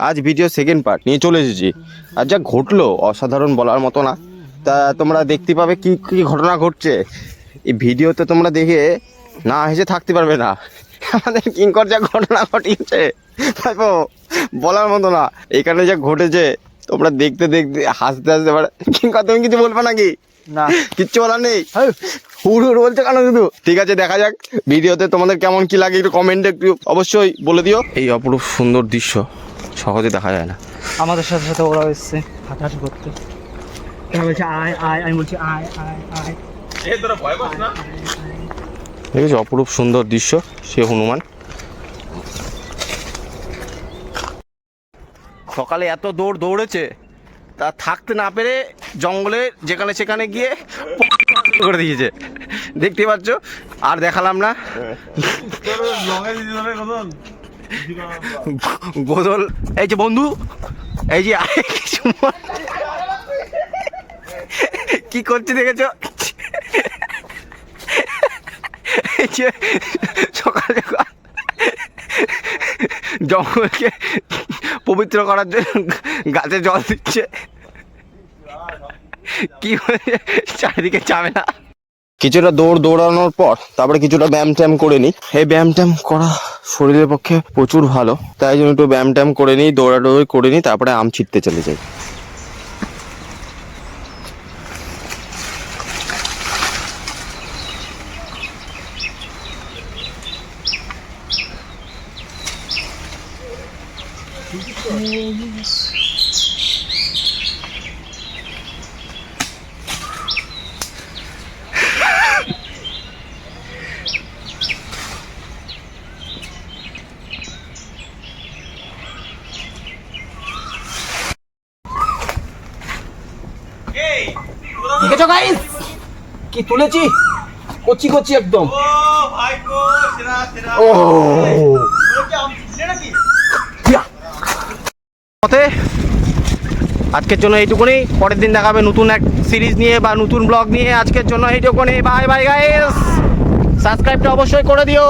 আজ video second part নিয়ে চলে এসেছি। আর যা ঘটলো অসাধারণ বলার মতো না। তা তোমরা দেখতে পাবে কি কি ঘটনা ঘটছে। এই ভিডিওতে তোমরা দেখে না হেসে থাকতে পারবে না। আমাদের কিঙ্কর যা ঘটনা ঘটিয়েছে বলার মতো না। এখানে যা ঘটেছে তোমরা দেখতে দেখতে হাসতে হাসতে পারে কিঙ্কর তুমি কিছু বলবে নাকি? না। কিচ্ছু বলার নেই? হুড় হুড় বলছে কেন শুধু? ঠিক আছে দেখা যাক। ভিডিওতে তোমাদের কেমন কি লাগে একটু কমেন্টে একটু অবশ্যই বলে দিও। এই অপরূপ সুন্দর দৃশ্য। সহজে দেখা যায় না। আমাদের সাথে সাথে ওরা এসছে হাঁটাহাঁটি করতে। এরা বলছে আয় আয়। আমি বলছি আয় আয় আয়। দেখেছ অপরূপ সুন্দর দৃশ্য সে হনুমান। সকালে এত দৌড় দৌড়েছে তা থাকতে না পেরে জঙ্গলে যেখানে সেখানে গিয়ে করে দিয়েছে। দেখতে পাচ্ছ? আর দেখালাম না। গোদল এই যে বন্ধু, এই যে কিছু কি করছে দেখেছ? সকাল জঙ্গলকে পবিত্র করার জন্য গাছে জল দিচ্ছে। কি চারিদিকে যাবে না কিছুটা দৌড় দৌড়ানোর পর তারপরে কিছুটা ব্যায়াম ট্যাম করে নিই। এই ব্যায়াম ট্যাম করা শরীরের পক্ষে প্রচুর ভালো। তাই জন্য একটু ব্যায়াম ট্যাম করে নিই, দৌড়াদৌড়ি করে নিই, তারপরে আম ছিটতে চলে যাই। দেখেছ গাইস কি তুলেছি? কচি কচি একদম। ও আজকের জন্য এইটুকুনি পরের দিন দেখাবে নতুন এক সিরিজ নিয়ে বা নতুন ব্লগ নিয়ে। আজকের জন্য এইটুকুনি। বাই বাই গাইস সাবস্ক্রাইবটা অবশ্যই করে দিও।